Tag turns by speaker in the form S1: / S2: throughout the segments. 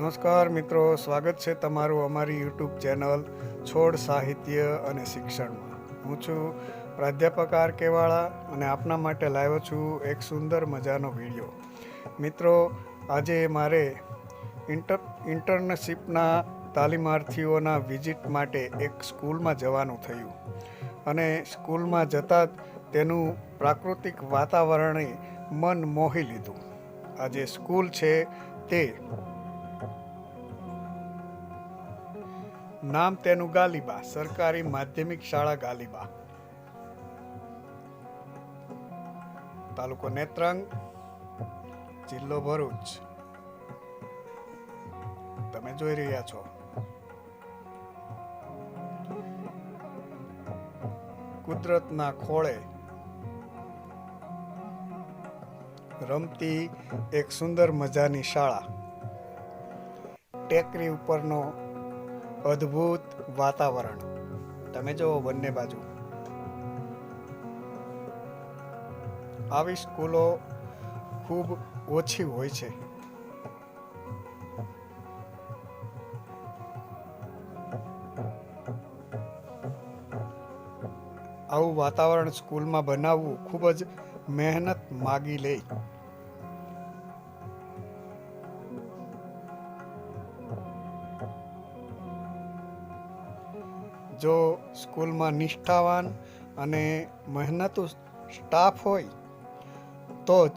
S1: નમસ્કાર મિત્રો, સ્વાગત છે તમારું અમારી યુટ્યુબ ચેનલ છોડ સાહિત્ય અને શિક્ષણમાં. હું છું પ્રાધ્યાપક આર કેવાળા અને આપના માટે લાવ્યો છું એક સુંદર મજાનો વીડિયો. મિત્રો, આજે મારે ઇન્ટર, ઇન્ટર્નશીપના તાલીમાર્થીઓના વિઝિટ માટે એક સ્કૂલમાં જવાનું થયું. અને સ્કૂલમાં જતાં જ તેનું પ્રાકૃતિક વાતાવરણે મન મોહી લીધું. આ જે સ્કૂલ છે તે નામ તેનું ગાલિબા, સરકારી માધ્યમિક શાળા ગાલીબા. તાલુકો નેત્રંગ, જિલ્લો ભરૂચ. તમે જોઈ રહ્યા છો. કુદરતના ખોળે રમતી એક સુંદર મજાની શાળા. ટેકરી ઉપરનો અદ્ભુત વાતાવરણ. તમે જુઓ બંને બાજુ. આવી સ્કૂલો ખૂબ ઓછી હોય છે. આવું વાતાવરણ સ્કૂલમાં બનાવવું ખૂબ જ મહેનત માગી લે. જો સ્કૂલમાં નિષ્ઠાવાન અને મહેનતુ સ્ટાફ હોય, તો જ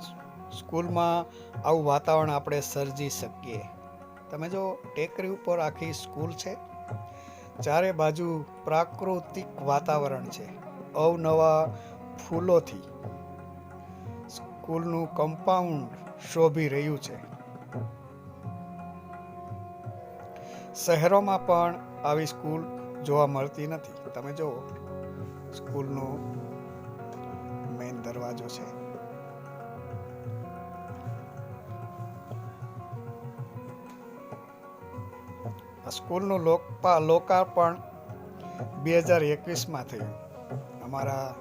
S1: સ્કૂલમાં આવું વાતાવરણ આપણે સર્જી શકીએ. તમે જો ટેકરી ઉપર આખી સ્કૂલ છે, ચારે બાજુ પ્રાકૃતિક વાતાવરણ છે, અવનવા ફૂલોથી સ્કૂલનું કમ્પાઉન્ડ શોભી રહ્યું છે. શહેરોમાં પણ આવી સ્કૂલ જોવા મળતી નથી. તમે જુઓ, સ્કૂલનો મેઇન દરવાજો છે. સ્કૂલનું લોકપા લોકાર્પણ બે હજાર એકવીસમાં થયું. અમારા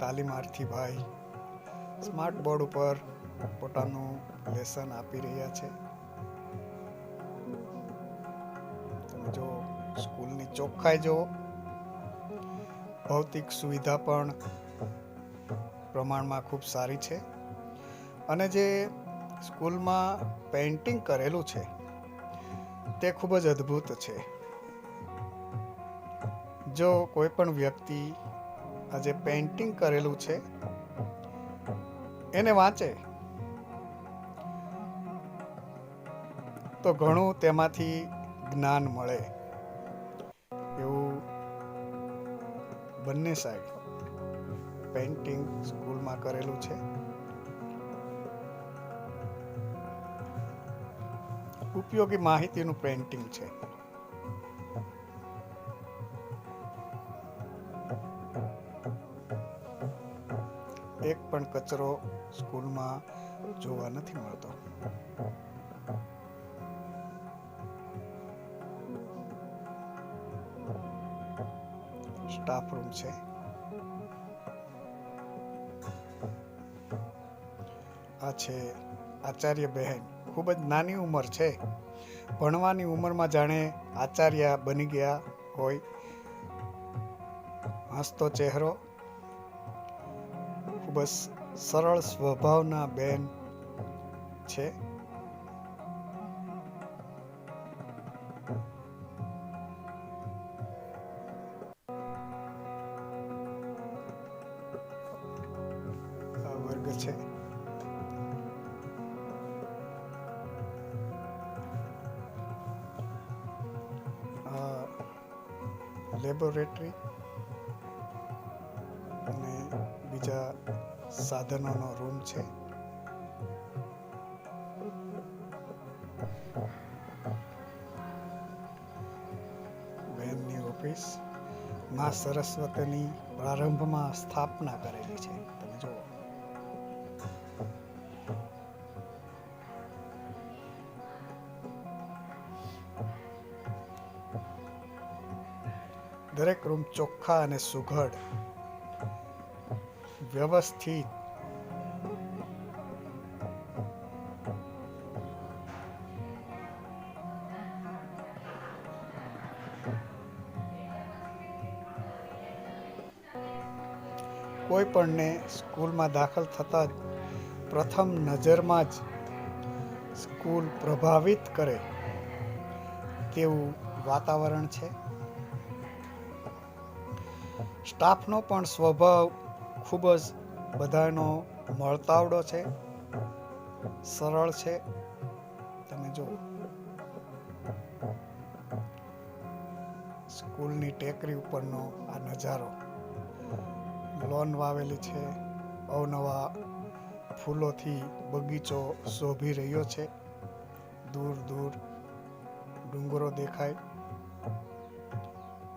S1: તાલીમાર્થી ભાઈ સ્માર્ટ બોર્ડ ઉપર પોતાનું લેસન આપી રહ્યા છે. સ્કૂલની ચોખ્ખાઈ જો ભૌતિક સુવિધા પણ પ્રમાણમાં ખૂબ સારી છે. અને જે સ્કૂલમાં પેઇન્ટિંગ કરેલું છે, તે ખૂબ જ અદ્ભુત છે. જો કોઈ પણ વ્યક્તિ આ જે પેઇન્ટિંગ કરેલું છે, એને વાંચે, તો ઘણું તેમાંથી જ્ઞાન મળે. બંને સાઈડ પેઇન્ટિંગ સ્કૂલમાં કરેલું છે. ઉપયોગી માહિતીનું પેઇન્ટિંગ છે. એક પણ કચરો સ્કૂલમાં જોવા નથી મળતો. સ્ટાફ રૂમ છે. આ છે આચાર્ય બહેન. ખૂબ જ નાની ઉંમર છે. ભણવાની ઉંમરમાં જાણે આચાર્ય બની ગયા હોય. હસતો ચહેરો. ખૂબ જ સરળ સ્વભાવના બહેન છે. વર્ગ છે લેબોરેટરી અને બીજા સાધનોનો રૂમ છે. બહેનની ઓફિસમાં સરસ્વતીની પ્રારંભમાં સ્થાપના કરેલી છે. તમે જુઓ. દરેક રૂમ ચોખ્ખા અને સુઘડ. વ્યવસ્થિત. કોઈ પણને સ્કૂલમાં દાખલ થતાં જ પ્રથમ નજરમાં જ સ્કૂલ પ્રભાવિત કરે તેવું વાતાવરણ છે. સ્ટાફનો પણ સ્વભાવ ખૂબ જ બધાનો મળતાવડો છે. સરળ છે. તમે જુઓ સ્કૂલની ટેકરી ઉપરનો આ નજારો. લોન વાવેલી છે. અવનવા ફૂલોથી બગીચો શોભી રહ્યો છે. દૂર દૂર ડુંગરો દેખાય.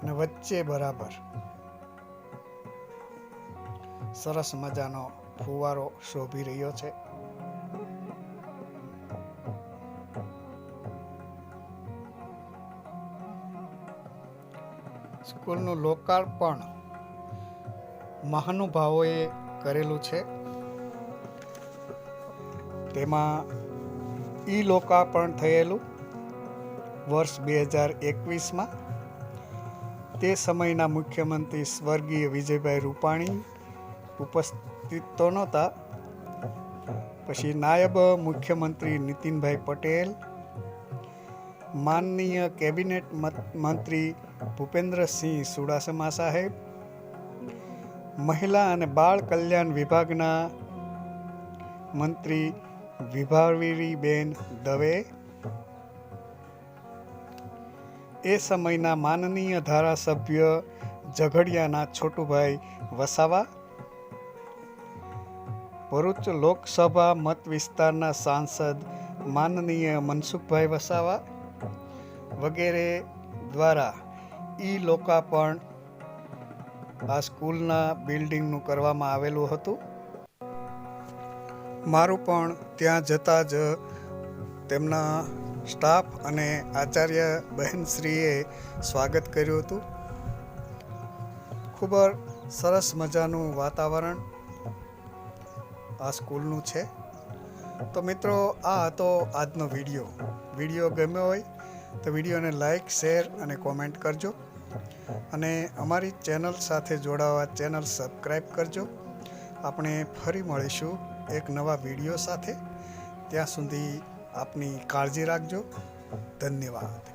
S1: અને વચ્ચે બરાબર સરસ મજાનો ફુવારો શોભી રહ્યો છે. સ્કૂલનું લોકાર્પણ મહાનુભાવોએ કરેલું છે. તેમાં ઈ લોકાર્પણ થયેલું વર્ષ બે હજાર એકવીસમાં. તે સમયના મુખ્યમંત્રી સ્વર્ગીય વિજયભાઈ રૂપાણી ઉપસ્થિત તો નહોતા. પછી નાયબ મુખ્યમંત્રી નીતિનભાઈ પટેલ, માનનીય કેબિનેટ મંત્રી ભૂપેન્દ્રસિંહ સુડાસમા સાહેબ, મહિલા અને બાળ કલ્યાણ વિભાગના મંત્રી વિભાવીરીબેન દવે, એ સમયના માનનીય ધારાસભ્ય ઝઘડિયાના છોટુભાઈ વસાવા ભરૂચ લોકસભા મત વિસ્તારના સાંસદ માનનીય મનસુખભાઈ વસાવા વગેરે દ્વારા ઈ લોકાર્પણ આ સ્કૂલના બિલ્ડિંગનું કરવામાં આવેલું હતું. મારું પણ ત્યાં જતાં જ તેમના સ્ટાફ અને આચાર્ય બહેનશ્રીએ સ્વાગત કર્યું હતું. ખૂબ સરસ મજાનું વાતાવરણ આ સ્કૂલનું છે. તો મિત્રો, આ હતો આજનો વીડિયો. વીડિયો ગમ્યો હોય તો વિડીયોને લાઈક, શેર અને કોમેન્ટ કરજો. અને અમારી ચેનલ સાથે જોડાવા ચેનલ સબસ્ક્રાઈબ કરજો. આપણે ફરી મળીશું એક નવા વીડિયો સાથે. ત્યાં સુધી આપની કાળજી રાખજો. ધન્યવાદ.